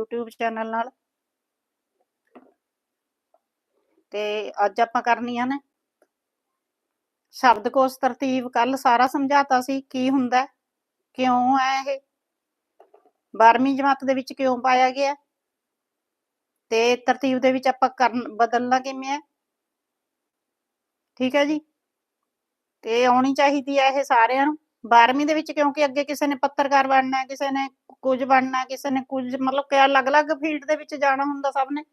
YouTube channel ਨਾਲ। ਤੇ ਅੱਜ ਆਪਾਂ ਕਰਨੀਆਂ ਨੇ ਸ਼ਬਦਕੋਸ਼ ਤਰਤੀਬ। ਕੱਲ ਸਾਰਾ ਸਮਝਾਤਾ ਸੀ ਕੀ ਹੁੰਦਾ ਹੈ, ਕਿਉਂ ਹੈ ਇਹ? 12ਵੀਂ ਜਮਾਤ ਦੇ ਵਿੱਚ ਕਿਉਂ ਪਾਇਆ ਗਿਆ? ਤੇ ਤਰਤੀਬ ਦੇ ਵਿੱਚ ਆਪਾਂ ਕਰਨ ਬਦਲਣਾ ਕਿਵੇਂ ਹੈ? ਠੀਕ ਹੈ ਜੀ? ਤੇ ਆਉਣੀ ਚਾਹੀਦੀ ਹੈ ਇਹ ਸਾਰਿਆਂ ਨੂੰ। 12ਵੀਂ ਦੇ ਵਿੱਚ ਕਿਉਂਕਿ ਅੱਗੇ ਕਿਸੇ ਨੇ ਪੱਤਰਕਾਰ ਬਣਨਾ ਕਿਸੇ ਨੇ ਕੁਝ ਬਣਨਾ ਕਿਸੇ ਨੇ ਕੁਝ ਮਤਲਬ ਕਿ ਅਲੱਗ-ਅਲੱਗ ਫੀਲਡ ਦੇ ਵਿੱਚ ਜਾਣਾ ਹੁੰਦਾ ਸਭ ਨੇ।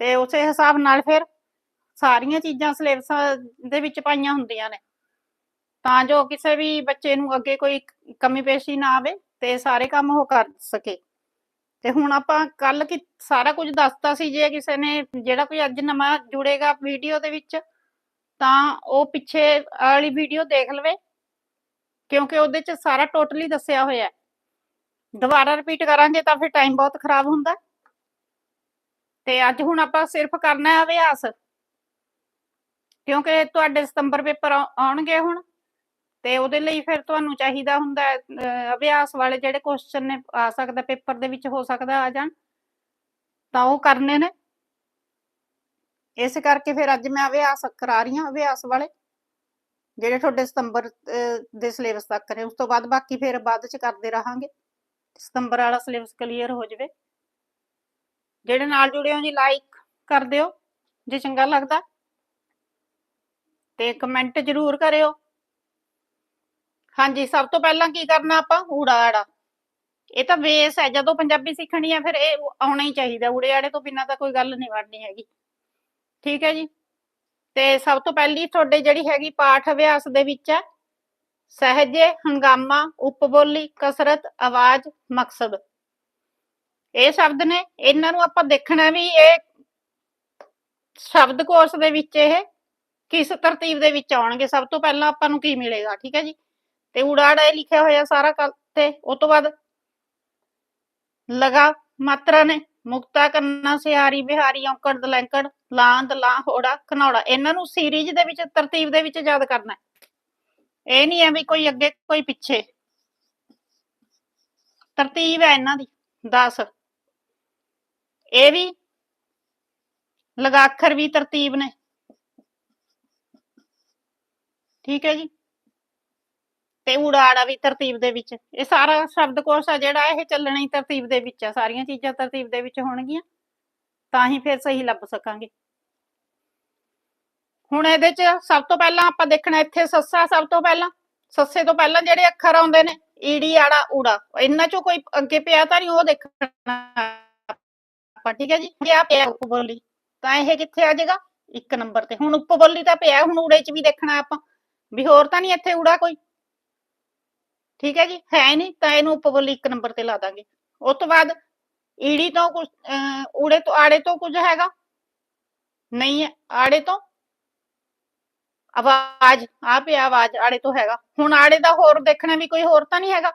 ਤੇ ਉਸੇ ਹਿਸਾਬ ਨਾਲ ਫਿਰ ਸਾਰੀਆਂ ਚੀਜ਼ਾਂ ਸਿਲੇਬਸ ਦੇ ਵਿੱਚ ਪਾਈਆਂ ਹੁੰਦੀਆਂ ਨੇ। ਤਾਂ ਜੋ ਕਿਸੇ ਵੀ ਬੱਚੇ ਨੂੰ ਅੱਗੇ ਕੋਈ ਕਮੀ ਪੇਸ਼ੀ ਨਾ ਆਵੇ ਤੇ ਸਾਰੇ ਕੰਮ ਉਹ ਕਰ ਸਕੇ। ਤੇ ਹੁਣ ਆਪਾਂ ਕੱਲ ਕਿ ਸਾਰਾ ਕੁਝ ਦੱਸਤਾ ਸੀ ਜੇ ਕਿਸੇ ਨੇ ਜਿਹੜਾ ਕੋਈ ਅੱਜ ਨਵਾਂ ਜੁੜੇਗਾ ਵੀਡੀਓ ਦੇ ਵਿੱਚ, ਤਾਂ ਉਹ ਪਿੱਛੇ ਵਾਲੀ ਵੀਡੀਓ ਦੇਖ ਲਵੇ। ਕਿਉਂਕਿ ਉਹਦੇ ਚ ਸਾਰਾ ਟੋਟਲੀ ਦੱਸਿਆ ਹੋਇਆ ਹੈ। ਦੁਬਾਰਾ ਰਿਪੀਟ ਕਰਾਂਗੇ ਤਾਂ ਫਿਰ ਟਾਈਮ ਬਹੁਤ ਖਰਾਬ ਹੁੰਦਾ ਤੇ ਅੱਜ ਹੁਣ ਆਪਾਂ ਸਿਰਫ ਕਰਨਾ ਹੈ ਅਭਿਆਸ। ਕਿਉਂਕਿ ਤੁਹਾਡੇ ਸਤੰਬਰ ਪੇਪਰ ਆਉਣਗੇ ਹੁਣ। ਤੇ ਉਹਦੇ ਲਈ ਫਿਰ ਤੁਹਾਨੂੰ ਚਾਹੀਦਾ ਹੁੰਦਾ ਅਭਿਆਸ ਵਾਲੇ ਜਿਹੜੇ ਕੁਐਸਚਨ ਨੇ ਆ ਸਕਦਾ, ਪੇਪਰ ਦੇ ਵਿੱਚ ਹੋ ਸਕਦਾ, ਆ ਜਾਣ। ਤਾਂ ਉਹ ਕਰਨੇ ਨੇ। ਇਸ ਕਰਕੇ ਫਿਰ ਅੱਜ ਮੈਂ ਅਭਿਆਸ ਕਰਾ ਰਹੀ ਹਾਂ, ਅਭਿਆਸ ਵਾਲੇ। ਜਿਹੜੇ ਤੁਹਾਡੇ ਸਤੰਬਰ ਦੇ ਸਿਲੇਬਸ ਤੱਕ ਨੇ, ਉਸ ਤੋਂ ਬਾਅਦ ਬਾਕੀ ਫਿਰ ਬਾਅਦ ਚ ਕਰਦੇ ਰਹਾਂਗੇ। ਸਤੰਬਰ ਵਾਲਾ ਸਿਲੇਬਸ ਕਲੀਅਰ ਹੋ ਜਾਵੇ। ਜਿਹੜੇ ਨਾਲ ਜੁੜੇ ਹੋ ਜੀ ਲਾਈਕ ਕਰ ਦਿਓ, ਜੇ ਚੰਗਾ ਲੱਗਦਾ। ਤੇ ਕਮੈਂਟ ਜ਼ਰੂਰ ਕਰਿਓ। ਹਾਂਜੀ, ਸਭ ਤੋਂ ਪਹਿਲਾਂ ਕੀ ਕਰਨਾ ਆਪਾਂ? ਊੜਾ ਆੜਾ। ਇਹ ਤਾਂ ਬੇਸ ਹੈ, ਜਦੋਂ ਪੰਜਾਬੀ ਸਿੱਖਣੀ ਹੈ, ਫਿਰ ਇਹ ਆਉਣਾ ਹੀ ਚਾਹੀਦਾ। ਊੜੇ ਤੋਂ ਬਿਨਾਂ ਤਾਂ ਕੋਈ ਗੱਲ ਨਹੀਂ ਵੜਨੀ ਹੈਗੀ। ਠੀਕ ਹੈ ਜੀ? ਤੇ ਸਭ ਤੋਂ ਪਹਿਲੀ ਤੁਹਾਡੇ ਜਿਹੜੀ ਹੈਗੀ ਪਾਠ ਅਭਿਆਸ ਦੇ ਵਿੱਚ ਹੈ, ਸਹਿਜੇ ਹੰਗਾਮਾ, ਉਪਬੋਲੀ, ਕਸਰਤ, ਆਵਾਜ਼, ਮਕਸਦ। ਇਹ ਸ਼ਬਦ ਨੇ, ਇਹਨਾਂ ਨੂੰ ਆਪਾਂ ਦੇਖਣਾ ਵੀ ਇਹ ਸ਼ਬਦ ਕੋਸ਼ ਦੇ ਵਿੱਚ ਇਹ ਕਿਸ ਤਰਤੀਬ ਦੇ ਵਿੱਚ ਆਉਣਗੇ, ਸਭ ਤੋਂ ਪਹਿਲਾਂ ਆਪਾਂ ਨੂੰ ਕੀ ਮਿਲੇਗਾ, ਠੀਕ ਹੈ ਜੀ? ਤੇ ਉੜਾੜਾ ਇਹ ਲਿਖਿਆ ਹੋਇਆ ਸਾਰਾ ਕੱਲ ਤੇ ਉਸ ਤੋਂ ਬਾਅਦ ਲਗਾ ਮਾਤਰਾ ਨੇ ਮੁਕਤਾ ਕੰਨਾ ਸਿਆਰੀ ਬਿਹਾਰੀ ਔਂਕੜ, ਦਲੈਂਕੜ, ਲਾਂਦ ਲਾਂ ਹੋੜਾ ਘਨੌੜਾ ਇਹਨਾਂ ਨੂੰ ਸੀਰੀਜ਼ ਦੇ ਵਿੱਚ, ਤਰਤੀਬ ਦੇ ਵਿੱਚ ਯਾਦ ਕਰਨਾ ਇਹ ਨਹੀਂ ਹੈ ਵੀ ਕੋਈ ਅੱਗੇ, ਕੋਈ ਪਿੱਛੇ। ਤਰਤੀਬ ਹੈ ਇਹਨਾਂ ਦੀ 10 ਇਹ ਵੀ ਲਗਾਖਰ ਵੀ ਤਰਤੀਬ ਨੇ। ਠੀਕ ਹੈ ਜੀ? ਤੇ ਉੜਾੜਾ ਵੀ ਤਰਤੀਬ ਦੇ ਵਿੱਚ। ਇਹ ਸਾਰਾ ਸ਼ਬਦਕੋਸ਼ ਆ ਜਿਹੜਾ ਇਹ ਚੱਲਣਾ ਹੀ ਤਰਤੀਬ ਦੇ ਵਿੱਚ ਆ। ਸਾਰੀਆਂ ਚੀਜ਼ਾਂ ਤਰਤੀਬ ਦੇ ਵਿੱਚ ਹੋਣਗੀਆਂ। ਤਾਂ ਹੀ ਫਿਰ ਸਹੀ ਲੱਭ ਸਕਾਂਗੇ। ਹੁਣ ਇਹਦੇ ਚ ਸਭ ਤੋਂ ਪਹਿਲਾਂ ਆਪਾਂ ਦੇਖਣਾ ਇੱਥੇ ਸੱਸਾ ਸਭ ਤੋਂ ਪਹਿਲਾਂ। ਸੱਸੇ ਤੋਂ ਪਹਿਲਾਂ ਜਿਹੜੇ ਅੱਖਰ ਆਉਂਦੇ ਨੇ, ਈੜੀ, ਆੜਾ, ਊੜਾ। ਇਹਨਾਂ ਚੋਂ ਕੋਈ ਅੱਗੇ ਪਿਆ ਤਾਂ ਨਹੀਂ ਉਹ ਦੇਖਣਾ। ਆਪਾਂ ਠੀਕ ਹੈ ਜੀ? ਜੇ ਆ ਪਿਆ ਉਪਬੋਲੀ ਤਾਂ ਇਹ ਕਿੱਥੇ ਆ ਜਾਏਗਾ ਇੱਕ ਨੰਬਰ ਤੇ। ਹੁਣ ਉਪ ਬੋਲੀ ਤਾਂ ਪਿਆ, ਹੁਣ ਊੜੇ ਚ ਵੀ ਦੇਖਣਾ ਆਪਾਂ। ਵੀ ਹੋਰ ਤਾਂ ਨਹੀਂ ਇੱਥੇ ਊੜਾ ਕੋਈ। ਠੀਕ ਹੈ ਜੀ? ਹੈ ਨਹੀਂ, ਤਾਂ ਇਹਨੂੰ ਉਪਬੋਲੀ ਇੱਕ ਨੰਬਰ ਤੇ ਲਾ ਦਾਂਗੇ। ਉਸ ਤੋਂ ਬਾਅਦ ਈੜੀ ਤੋਂ ਕੁਝ ਊੜੇ ਤੋਂ, ਆੜੇ ਤੋਂ ਕੁਝ ਹੈਗਾ? ਨਹੀਂ ਹੈ। ਆੜੇ ਤੋਂ? ਆਵਾਜ਼ ਆ ਆਵਾਜ਼ ਆੜੇ ਤੋਂ ਹੈਗਾ। ਹੁਣ ਆੜੇ ਦਾ ਹੋਰ ਦੇਖਣਾ ਵੀ ਕੋਈ ਹੋਰ ਤਾਂ ਨਹੀਂ ਹੈਗਾ?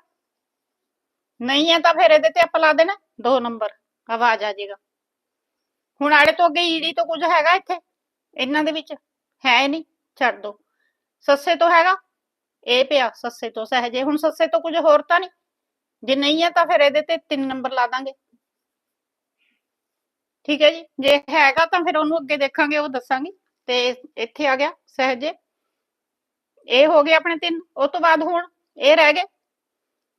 ਨਹੀਂ ਹੈ ਤਾਂ ਫਿਰ ਇਹਦੇ ਤੇ ਆਪਾਂ ਲਾ ਦੇਣਾ। 2 ਨੰਬਰ, ਆਵਾਜ਼ ਆ ਜਾਏਗਾ ਹੁਣ ਆੜੇ ਤੋਂ ਅੱਗੇ ਈੜੀ ਤੋਂ ਕੁਝ ਹੈਗਾ ਇੱਥੇ? ਇਹਨਾਂ ਦੇ ਵਿੱਚ? ਹੈ ਨਹੀਂ। ਛੱਡ ਦੋ। ਸੱਸੇ ਤੋਂ ਹੈਗਾ? ਇਹ ਪਿਆ ਸੱਸੇ ਤੋਂ ਸਹਜੇ। ਹੁਣ ਸੱਸੇ ਤੋਂ ਕੁਝ ਹੋਰ ਤਾਂ ਨਹੀਂ? ਜੇ ਨਹੀਂ ਹੈ ਤਾਂ ਫਿਰ ਇਹਦੇ ਤੇ 3 ਨੰਬਰ ਲਾ ਦਾਂਗੇ। ਠੀਕ ਹੈ ਜੀ? ਜੇ ਹੈਗਾ ਤਾਂ ਫਿਰ ਉਹਨੂੰ ਅੱਗੇ ਦੇਖਾਂਗੇ, ਉਹ ਦੱਸਾਂਗੇ। ਤੇ ਇੱਥੇ ਆ ਗਿਆ ਸਹਜੇ। ਇਹ ਹੋ ਗਏ ਆਪਣੇ ਤਿੰਨ। ਉਸ ਤੋਂ ਬਾਅਦ ਹੁਣ ਇਹ ਰਹਿ ਗਏ।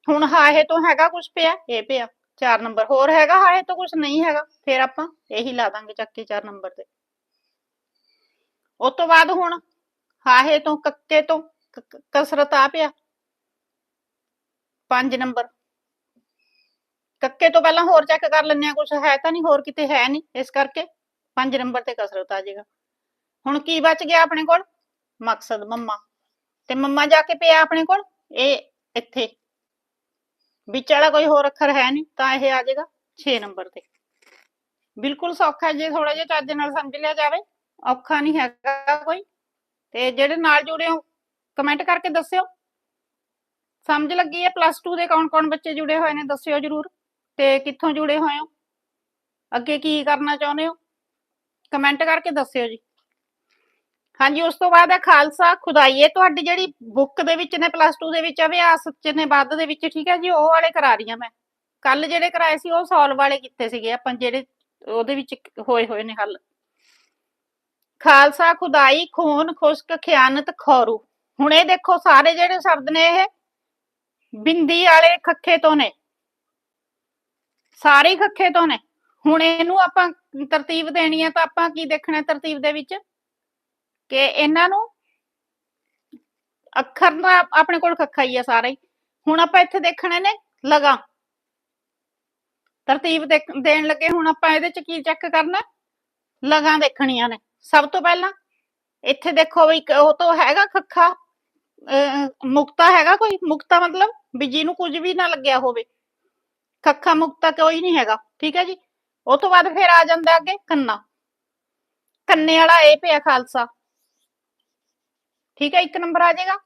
ਹੁਣ ਹਾਹੇ ਤੋਂ ਹੈਗਾ ਕੁਝ ਪਿਆ, ਇਹ ਪਿਆ। 4 ਨੰਬਰ। ਹੋਰ ਹੈਗਾ ਹਾਹੇ ਤੋਂ ਕੁਝ ਨਹੀਂ ਹੈਗਾ। ਫਿਰ ਆਪਾਂ ਇਹੀ ਲਾ ਦਾਂਗੇ ਚੱਕ ਕੇ 4 ਨੰਬਰ ਤੇ। ਉਸ ਤੋਂ ਬਾਅਦ ਹੁਣ ਹਾਹੇ ਤੋਂ, ਕੱਕੇ ਤੋਂ ਕ- ਕਸਰਤ ਆ ਪਿਆ। 5 ਨੰਬਰ। ਕੱਕੇ ਤੋਂ ਪਹਿਲਾਂ ਹੋਰ ਚੈੱਕ ਕਰ ਲੈਂਦੇ ਆ ਕੁਝ ਹੈ ਤਾਂ ਨਹੀਂ, ਹੋਰ ਕਿਤੇ ਹੈ ਨਹੀਂ, ਇਸ ਕਰਕੇ 5 ਨੰਬਰ ਤੇ ਕਸਰਤ ਆ ਜਾਏਗਾ। ਹੁਣ ਕੀ ਬਚ ਗਿਆ ਆਪਣੇ ਕੋਲ? ਮਕਸਦ, ਮੰਮਾ। ਤੇ ਮੰਮਾ ਜਾ ਕੇ ਪਿਆ ਆਪਣੇ ਕੋਲ? ਇਹ ਇੱਥੇ। ਵਿੱਚ ਵਾਲਾ ਕੋਈ ਹੋਰ ਅੱਖਰ ਹੈ ਨਹੀਂ, ਤਾਂ ਇਹ ਆ ਜਾਏਗਾ 6 ਨੰਬਰ ਤੇ। ਬਿਲਕੁਲ ਸੌਖਾ ਜੇ ਥੋੜਾ ਜਿਹਾ ਚੱਜ ਨਾਲ ਸਮਝ ਲਿਆ ਜਾਵੇ। ਔਖਾ ਨਹੀਂ ਹੈਗਾ ਕੋਈ। ਤੇ ਜਿਹੜੇ ਨਾਲ ਜੁੜੇ ਹੋ ਕਮੈਂਟ ਕਰਕੇ ਦੱਸਿਓ। ਸਮਝ ਲੱਗੀ ਹੈ ਪਲੱਸ 2 ਦੇ ਕੌਣ ਕੌਣ ਬੱਚੇ ਜੁੜੇ ਹੋਏ ਨੇ ਦੱਸਿਓ ਜਰੂਰ। ਤੇ ਕਿੱਥੋਂ ਜੁੜੇ ਹੋਏ ਹੋ? ਅੱਗੇ ਕੀ ਕਰਨਾ ਚਾਹੁੰਦੇ ਹੋ? ਕਮੈਂਟ ਕਰਕੇ ਦੱਸਿਓ ਜੀ। ਹਾਂਜੀ, ਉਸ ਤੋਂ ਬਾਅਦ ਹੈ ਖਾਲਸਾ ਖੁਦਾਈ ਤੁਹਾਡੀ ਜਿਹੜੀ ਬੁੱਕ ਦੇ ਵਿੱਚ ਨੇ ਪਲੱਸ 2 ਦੇ ਵਿੱਚ ਅਭਿਆਸ ਚ ਨੇ ਬਾਅਦ ਦੇ ਵਿੱਚ, ਠੀਕ ਹੈ ਜੀ, ਉਹ ਵਾਲੇ ਕਰਾ ਰਹੀ ਹਾਂ ਮੈਂ। ਕੱਲ ਜਿਹੜੇ ਕਰਾਏ ਸੀ, ਉਹ ਸੋਲਵ ਵਾਲੇ ਕੀਤੇ ਸੀਗੇ ਆਪਾਂ, ਜਿਹੜੇ ਉਹਦੇ ਵਿੱਚ ਹੋਏ ਹੋਏ ਨੇ ਹੱਲ। ਖਾਲਸਾ, ਖੁਦਾਈ, ਖੂਨ, ਖੁਸ਼ਕ, ਖਿਆਨਤ, ਖੌਰੂ। ਹੁਣ ਇਹ ਦੇਖੋ, ਸਾਰੇ ਜਿਹੜੇ ਸ਼ਬਦ ਨੇ ਇਹ, ਬਿੰਦੀ ਵਾਲੇ ਖੱਖੇ ਤੋਂ ਨੇ। ਸਾਰੇ ਖੱਖੇ ਤੋਂ ਨੇ। ਹੁਣ ਇਹਨੂੰ ਆਪਾਂ ਤਰਤੀਬ ਦੇਣੀ ਹੈ ਤਾਂ ਆਪਾਂ ਕੀ ਦੇਖਣਾ ਤਰਤੀਬ ਦੇ ਵਿੱਚ? ਕਿ ਇਹਨਾਂ ਨੂੰ ਅੱਖਰ ਦਾ ਆਪਣੇ ਕੋਲ ਖੱਖਾ ਹੀ ਆ ਸਾਰਾ ਹੀ। ਹੁਣ ਆਪਾਂ ਇੱਥੇ ਦੇਖਣੇ ਨੇ ਲਗਾ। ਤਰਤੀਬ ਦੇਣ ਲੱਗੇ, ਹੁਣ ਆਪਾਂ ਇਹਦੇ ਚ ਕੀ ਚੈੱਕ ਕਰਨਾ? ਲਗਾ ਦੇਖਣੀਆਂ ਨੇ। ਸਭ ਤੋਂ ਪਹਿਲਾਂ ਇੱਥੇ ਦੇਖੋ ਵੀ ਉਹ ਤੋਂ ਹੈਗਾ ਖੱਖਾ। ਅਹ, ਮੁਕਤਾ ਹੈਗਾ ਕੋਈ? ਮੁਕਤਾ ਮਤਲਬ ਵੀ ਜਿਹਨੂੰ ਕੁਝ ਵੀ ਨਾ ਲੱਗਿਆ ਹੋਵੇ। ਖੱਖਾ ਮੁਕਤਾ ਕੋਈ ਨਹੀਂ ਹੈਗਾ ਠੀਕ ਹੈ ਜੀ? ਉਹ ਤੋਂ ਬਾਅਦ ਫਿਰ ਆ ਜਾਂਦਾ ਅੱਗੇ ਕੰਨਾ। ਕੰਨੇ ਵਾਲਾ ਇਹ ਪਿਆ ਖਾਲਸਾ। ਠੀਕ ਹੈ ਇੱਕ ਨੰਬਰ ਆ ਜਾਏਗਾ।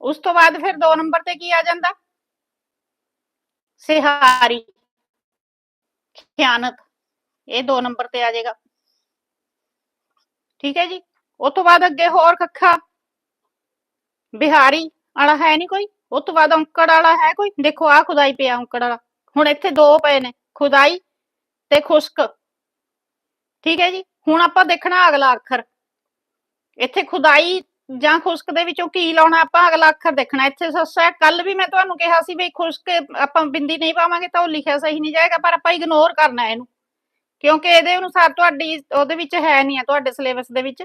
ਉਸ ਤੋਂ ਬਾਅਦ ਫਿਰ ਦੋ ਨੰਬਰ ਤੇ ਕੀ ਆ ਜਾਂਦਾ? ਸਿਹਾਰੀ। ਖਿਆਨਤ ਇਹ ਦੋ ਨੰਬਰ ਤੇ ਆ ਜਾਏਗਾ। ਠੀਕ ਹੈ ਜੀ? ਉਹ ਤੋਂ ਬਾਅਦ ਅੱਗੇ ਹੋਰ ਖੱਖਾ ਬਿਹਾਰੀ ਵਾਲਾ ਹੈ ਨਹੀਂ ਕੋਈ? ਉਹ ਤੋਂ ਬਾਅਦ ਔਂਕੜ ਵਾਲਾ ਹੈ ਕੋਈ? ਦੇਖੋ ਆ ਖੁਦਾਈ ਪਿਆ ਔਂਕੜ ਵਾਲਾ। ਹੁਣ ਇੱਥੇ ਦੋ ਪਏ ਨੇ, ਖੁਦਾਈ ਤੇ ਖੁਸ਼ਕ। ਠੀਕ ਹੈ ਜੀ? ਹੁਣ ਆਪਾਂ ਦੇਖਣਾ ਅਗਲਾ ਅੱਖਰ। ਇੱਥੇ ਖੁਦਾਈ ਜਾਂ ਖੁਸ਼ਕ ਦੇ ਵਿੱਚੋਂ ਕੀ ਲਾਉਣਾ, ਆਪਾਂ ਅਗਲਾ ਅੱਖਰ ਦੇਖਣਾ। ਇੱਥੇ ਸੱਸਾ ਕੱਲ ਵੀ ਮੈਂ ਤੁਹਾਨੂੰ ਕਿਹਾ ਸੀ ਵੀ ਖੁਸ਼ਕ ਆਪਾਂ ਬਿੰਦੀ ਨਹੀਂ ਪਾਵਾਂਗੇ ਤਾਂ ਉਹ ਲਿਖਿਆ ਸਹੀ ਨਹੀਂ ਜਾਏਗਾ, ਪਰ ਆਪਾਂ ਇਗਨੋਰ ਕਰਨਾ ਇਹਨੂੰ। ਕਿਉਂਕਿ ਇਹਦੇ ਅਨੁਸਾਰ ਤੁਹਾਡੀ, ਉਹਦੇ ਵਿੱਚ ਹੈ ਨਹੀਂ ਆ, ਤੁਹਾਡੇ ਸਿਲੇਬਸ ਦੇ ਵਿੱਚ।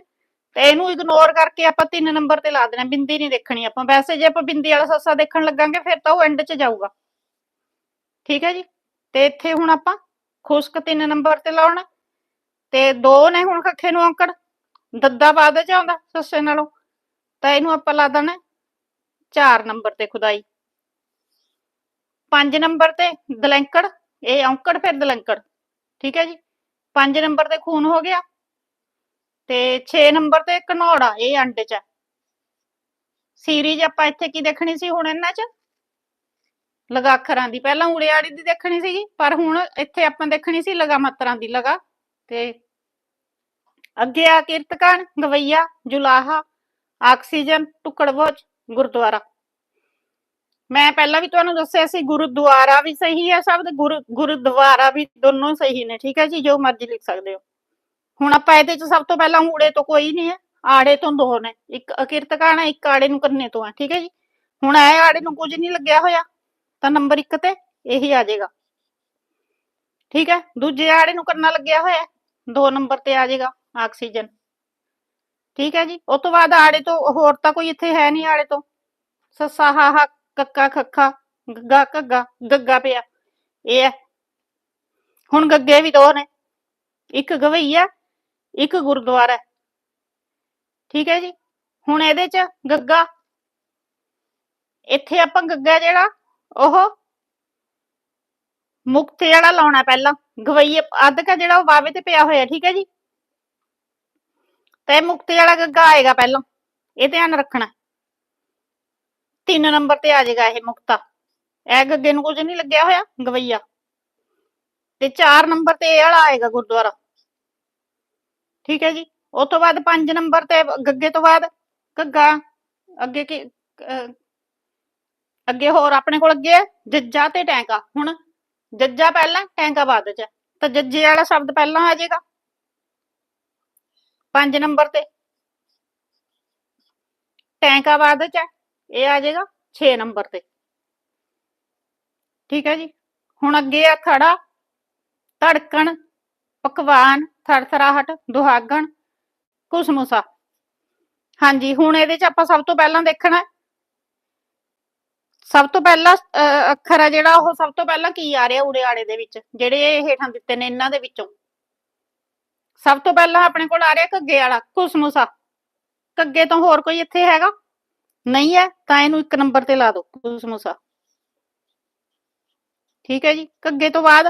ਤੇ ਇਹਨੂੰ ਇਗਨੋਰ ਕਰਕੇ ਆਪਾਂ 3 ਨੰਬਰ ਤੇ ਲਾ ਦੇਣਾ, ਬਿੰਦੀ ਨਹੀਂ ਦੇਖਣੀ ਆਪਾਂ। ਵੈਸੇ ਜੇ ਆਪਾਂ ਬਿੰਦੀ ਵਾਲਾ ਸੱਸਾ ਦੇਖਣ ਲੱਗਾਂਗੇ, ਫਿਰ ਤਾਂ ਉਹ ਐਂਡ 'ਚ ਜਾਊਗਾ। ਠੀਕ ਹੈ ਜੀ? ਤੇ ਇੱਥੇ ਹੁਣ ਆਪਾਂ ਖੁਸ਼ਕ 3 ਨੰਬਰ ਤੇ ਲਾਉਣਾ। ਤੇ ਦੋ ਨੇ ਹੁਣ ਖੱਖੇ ਨੂੰ ਔਂਕੜ। ਦੱਦਾ ਬਾਅਦ ਚ ਆਉਂਦਾ ਸੱਸੇ ਨਾਲੋਂ। ਤਾਂ ਇਹਨੂੰ ਆਪਾਂ ਲਾ ਦੇਣਾ 4 ਨੰਬਰ ਤੇ ਖੁਦਾਈ। 5 ਨੰਬਰ ਤੇ ਦਲੈਂਕੜ। ਇਹ ਔਂਕੜ, ਫਿਰ ਦਲੈਂਕੜ। ਠੀਕ ਹੈ ਜੀ? 5 ਨੰਬਰ ਤੇ ਖੂਨ ਹੋ ਗਿਆ। ਤੇ 6 ਨੰਬਰ ਤੇ ਘਨੌੜਾ ਇਹ ਅੰਡ ਚ। ਸੀਰੀਜ਼ ਆਪਾਂ ਇੱਥੇ ਕੀ ਦੇਖਣੀ ਸੀ ਹੁਣ ਇਹਨਾਂ ਚ? ਲਗਾ ਅੱਖਰਾਂ ਦੀ। ਪਹਿਲਾਂ ਊੜੇ ਆੜੀ ਦੀ ਦੇਖਣੀ ਸੀਗੀ, ਪਰ ਹੁਣ ਇੱਥੇ ਆਪਾਂ ਦੇਖਣੀ ਸੀ ਲਗਾ ਮਾਤਰਾਂ ਦੀ, ਲਗਾ। ਤੇ ਅੱਗੇ ਆ ਕੀਰਤਕਣ ਗਵਈਆ, ਜੁਲਾਹਾ, ਆਕਸੀਜਨ ਟੁਕੜਬੋਝ ਗੁਰਦੁਆਰਾ। ਮੈਂ ਪਹਿਲਾਂ ਵੀ ਤੁਹਾਨੂੰ ਦੱਸਿਆ ਸੀ, ਗੁਰਦੁਆਰਾ ਵੀ ਸਹੀ ਹੈ ਸ਼ਬਦ ਗੁਰ, ਗੁਰਦੁਆਰਾ ਵੀ ਦੋਨੋਂ ਸਹੀ ਨੇ। ਠੀਕ ਹੈ ਜੀ, ਜੋ ਮਰਜ਼ੀ ਲਿਖ ਸਕਦੇ ਹੋ। ਹੁਣ ਆਪਾਂ ਇਹਦੇ ਚ ਸਭ ਤੋਂ ਪਹਿਲਾਂ ਊੜੇ ਤੋਂ ਕੋਈ ਨਹੀਂ ਹੈ, ਆੜੇ ਤੋਂ ਦੋ ਨੇ, ਇੱਕ ਅਕਿਰਤਕਾਣਾ ਇੱਕ ਆੜੇ ਨੂੰ ਕਰਨੇ ਤੋਂ ਹੈ, ਠੀਕ ਹੈ ਜੀ? ਹੁਣ ਇਹ ਆੜੇ ਨੂੰ ਕੁਝ ਨਹੀਂ ਲੱਗਿਆ ਹੋਇਆ, ਤਾਂ ਨੰਬਰ 1 ਤੇ ਇਹੀ ਆ ਜਾਏਗਾ। ਠੀਕ ਹੈ? ਦੂਜੇ ਆੜੇ ਨੂੰ ਕਰਨਾ ਲੱਗਿਆ ਹੋਇਆ, ਦੋ ਨੰਬਰ ਤੇ ਆ ਜਾਏਗਾ, ਆਕਸੀਜਨ। ਠੀਕ ਹੈ ਜੀ? ਉਸ ਤੋਂ ਬਾਅਦ ਆੜੇ ਤੋਂ ਹੋਰ ਤਾਂ ਕੋਈ ਇੱਥੇ ਹੈ ਨਹੀਂ ਆੜੇ ਤੋਂ। ਸੱਸਾ ਹਾਹਾ ਕੱਕਾ, ਖੱਖਾ, ਗੱਗਾ, ਘੱਗਾ, ਗੱਗਾ ਪਿਆ। ਇਹ ਹੈ। ਹੁਣ ਗੱਗੇ ਵੀ ਦੋ ਨੇ। ਇੱਕ ਗਵਈਆ ਇੱਕ ਗੁਰਦੁਆਰਾ ਹੈ। ਠੀਕ ਹੈ ਜੀ? ਹੁਣ ਇਹਦੇ ਚ ਗੱਗਾ। ਇੱਥੇ ਆਪਾਂ ਗੱਗਾ ਜਿਹੜਾ, ਉਹ ਮੁਕਤ ਵਾਲਾ ਲਾਉਣਾ ਪਹਿਲਾਂ। ਗਵਈਏ ਅੱਧ ਕਾ ਜਿਹੜਾ ਉਹ ਵਾਵੇ ਤੇ ਪਿਆ ਹੋਇਆ, ਠੀਕ ਹੈ ਜੀ? ਤੇ ਮੁਕਤ ਵਾਲਾ ਗੱਗਾ ਆਏਗਾ ਪਹਿਲਾਂ। ਇਹ ਧਿਆਨ ਰੱਖਣਾ। ਤਿੰਨ ਨੰਬਰ ਤੇ ਆ ਜਾਏਗਾ ਇਹ ਮੁਕਤਾ। ਇਹ ਗੱਗੇ ਨੂੰ ਕੁਝ ਨਹੀਂ ਲੱਗਿਆ ਹੋਇਆ, ਗਵਈਆ। ਤੇ 4 ਨੰਬਰ ਤੇ ਇਹ ਵਾਲਾ ਆਏਗਾ ਗੁਰਦੁਆਰਾ। ਠੀਕ ਹੈ ਜੀ। ਉਸ ਤੋਂ ਬਾਅਦ 5 ਨੰਬਰ ਤੇ ਗੱਗੇ ਤੋਂ ਬਾਅਦ ਘੱਗਾ ਅੱਗੇ ਕੀ ਅਹ, ਅੱਗੇ ਹੋਰ ਆਪਣੇ ਕੋਲ ਅੱਗੇ ਹੈ ਜੱਜਾ ਤੇ ਟੈਂਕਾ। ਹੁਣ ਜੱਜਾ ਪਹਿਲਾਂ ਟੈਂਕਾ ਬਾਅਦ ਚ ਹੈ। ਤਾਂ ਜੱਜੇ ਵਾਲਾ ਸ਼ਬਦ ਪਹਿਲਾਂ ਆ ਜਾਏਗਾ। 5 ਨੰਬਰ ਤੇ ਟੈਂਕਾ ਬਾਅਦ ਚ ਹੈ, ਇਹ ਆ ਜਾਏਗਾ 6 ਨੰਬਰ ਤੇ। ਠੀਕ ਹੈ ਜੀ। ਹੁਣ ਅੱਗੇ ਆ ਖੜਾ ਧੜਕਣ ਪਕਵਾਨ, ਥਰਥਰਾਹਟ, ਦੁਹਾਗਣ ਕੁਸਮੁਸਾ ਹਾਂਜੀ, ਹੁਣ ਇਹਦੇ ਚ ਆਪਾਂ ਸਭ ਤੋਂ ਪਹਿਲਾਂ ਦੇਖਣਾ ਸਭ ਤੋਂ ਪਹਿਲਾ ਅੱਖਰ ਆ ਜਿਹੜਾ, ਉਹ ਸਭ ਤੋਂ ਪਹਿਲਾਂ ਕੀ ਆ ਰਿਹਾ ਉੜੇ ਆੜੇ ਦੇ ਵਿੱਚ, ਜਿਹੜੇ ਹੇਠਾਂ ਦਿੱਤੇ ਨੇ ਇਹਨਾਂ ਦੇ ਵਿੱਚੋਂ? ਸਭ ਤੋਂ ਪਹਿਲਾਂ ਆਪਣੇ ਕੋਲ ਆ ਰਿਹਾ ਘੱਗੇ ਵਾਲਾ ਕੁਸਮੁਸਾ ਘੱਗੇ ਤੋਂ ਹੋਰ ਕੋਈ ਇੱਥੇ ਹੈਗਾ? ਨਹੀਂ ਹੈ, ਤਾਂ ਇਹਨੂੰ ਇੱਕ ਨੰਬਰ ਤੇ ਲਾ ਦਿਓ ਕੁਸਮੁਸਾ ਠੀਕ ਹੈ ਜੀ? ਘੱਗੇ ਤੋਂ ਬਾਅਦ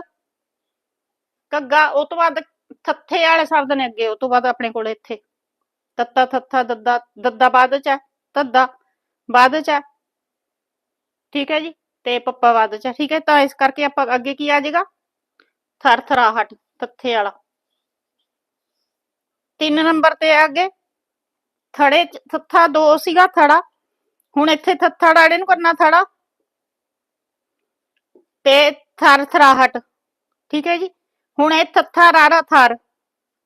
ਘੱਗਾ ਉਹ ਤੋਂ ਬਾਅਦ ਥੱਥੇ ਵਾਲੇ ਸ਼ਬਦ ਨੇ ਅੱਗੇ, ਉਹ ਤੋਂ ਬਾਅਦ ਆਪਣੇ ਕੋਲ ਇੱਥੇ। ਤੱਤਾ, ਥੱਥਾ, ਦੱਦਾ ਦੱਦਾ ਬਾਅਦ ਚ ਹੈ ਤੱਦਾ ਬਾਅਦ ਚ ਠੀਕ ਹੈ ਜੀ? ਤੇ ਪੱਪਾ ਬਾਅਦ ਚ ਠੀਕ ਹੈ, ਤਾਂ ਇਸ ਕਰਕੇ ਆਪਾਂ ਅੱਗੇ ਕੀ ਆ ਜਾਏਗਾ? ਥਰਥਰਾਹਟ ਥੱਥੇ ਵਾਲਾ। ਤਿੰਨ ਨੰਬਰ ਤੇ ਆ ਅੱਗੇ। ਥੜੇ ਚ, ਥੱਥਾ ਦੋ ਸੀਗਾ, ਥੜਾ। ਹੁਣ ਇੱਥੇ ਥੱਥਾ ਡਾੜੇ ਨੂੰ ਕਰਨਾ ਥੜਾ। ਤੇ ਥਰਥਰਾਹਟ ਠੀਕ ਹੈ ਜੀ? ਹੁਣ ਇਹ ਥੱਥਾ ਰਾਰਾ ਥਾਰ।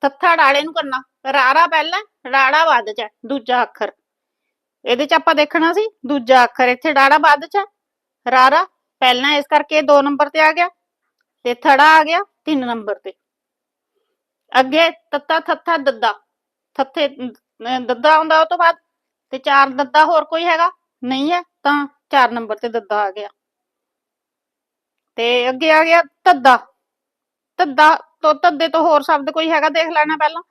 ਥੱਥਾ ਰਾੜੇ ਨੂੰ ਕਰਨਾ। ਰਾਰਾ ਪਹਿਲਾਂ, ਰਾੜਾ ਬਾਅਦ ਚ, ਦੂਜਾ ਅੱਖਰ। ਇਹਦੇ ਚ ਆਪਾਂ ਦੇਖਣਾ ਸੀ, ਦੂਜਾ ਅੱਖਰ। ਇੱਥੇ ਰਾੜਾ ਬਾਅਦ ਚ ਰਾਰਾ ਪਹਿਲਾਂ ਇਸ ਕਰਕੇ ਇਹ 2 ਨੰਬਰ ਤੇ ਆ ਗਿਆ, ਤੇ ਥੜਾ ਆ ਗਿਆ 3 ਨੰਬਰ ਤੇ। ਅੱਗੇ ਤੱਤਾ, ਥੱਥਾ, ਦੱਦਾ। ਥੱਥੇ ਦੱਦਾ ਆਉਂਦਾ ਉਹ ਤੋਂ ਬਾਅਦ, ਤੇ ਚਾਰ ਦੱਦਾ ਹੋਰ ਕੋਈ ਹੈਗਾ? ਨਹੀਂ ਹੈ, ਤਾਂ 4 ਨੰਬਰ ਤੇ ਦੱਦਾ ਆ ਗਿਆ। ਤੇ ਅੱਗੇ ਆ ਗਿਆ ਧੱਦਾ ਧੱਦਾ, ਤੋਂ ਧੱਦੇ ਤੋਂ ਹੋਰ ਸ਼ਬਦ ਕੋਈ ਹੈਗਾ ਦੇਖ ਲੈਣਾ ਪਹਿਲਾਂ?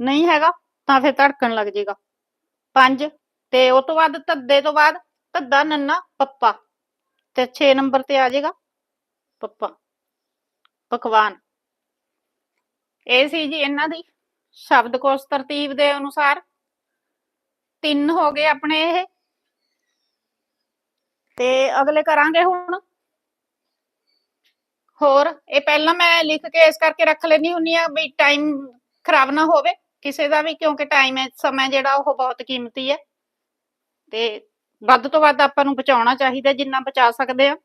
ਨਹੀਂ ਹੈਗਾ, ਤਾਂ ਫਿਰ ਧੜਕਣ ਲੱਗ ਜਾਏਗਾ ਪੰਜ, ਤੇ ਉਸ ਤੋਂ ਬਾਅਦ ਧੱਦੇ ਤੋਂ ਬਾਅਦ ਧੱਦਾ, ਨੰਨਾ, ਪੱਪਾ। ਤੇ 6 ਨੰਬਰ ਤੇ ਆ ਜਾਏਗਾ ਪੱਪਾ। ਪਕਵਾਨ। ਇਹ ਸੀ ਜੀ ਇਹਨਾਂ ਦੀ ਸ਼ਬਦਕੋਸ਼ ਤਰਤੀਬ ਦੇ ਅਨੁਸਾਰ। ਤਿੰਨ ਹੋ ਗਏ ਆਪਣੇ ਇਹ। ਤੇ ਅਗਲੇ ਕਰਾਂਗੇ ਹੁਣ ਹੋਰ, ਇਹ ਪਹਿਲਾਂ ਮੈਂ ਲਿਖ ਕੇ ਇਸ ਕਰਕੇ ਰੱਖ ਲੈਣੀ ਹੁੰਨੀ ਆ ਵੀ ਟਾਈਮ ਖਰਾਬ ਨਾ ਹੋਵੇ। ਕਿਸੇ ਦਾ ਵੀ, ਕਿਉਂਕਿ ਟਾਈਮ ਹੈ, ਸਮਾਂ ਜਿਹੜਾ ਉਹ ਬਹੁਤ ਕੀਮਤੀ ਹੈ। ਤੇ ਵੱਧ ਤੋਂ ਵੱਧ ਆਪਾਂ ਨੂੰ ਬਚਾਉਣਾ ਚਾਹੀਦਾ, ਜਿੰਨਾ ਬਚਾ ਸਕਦੇ ਆ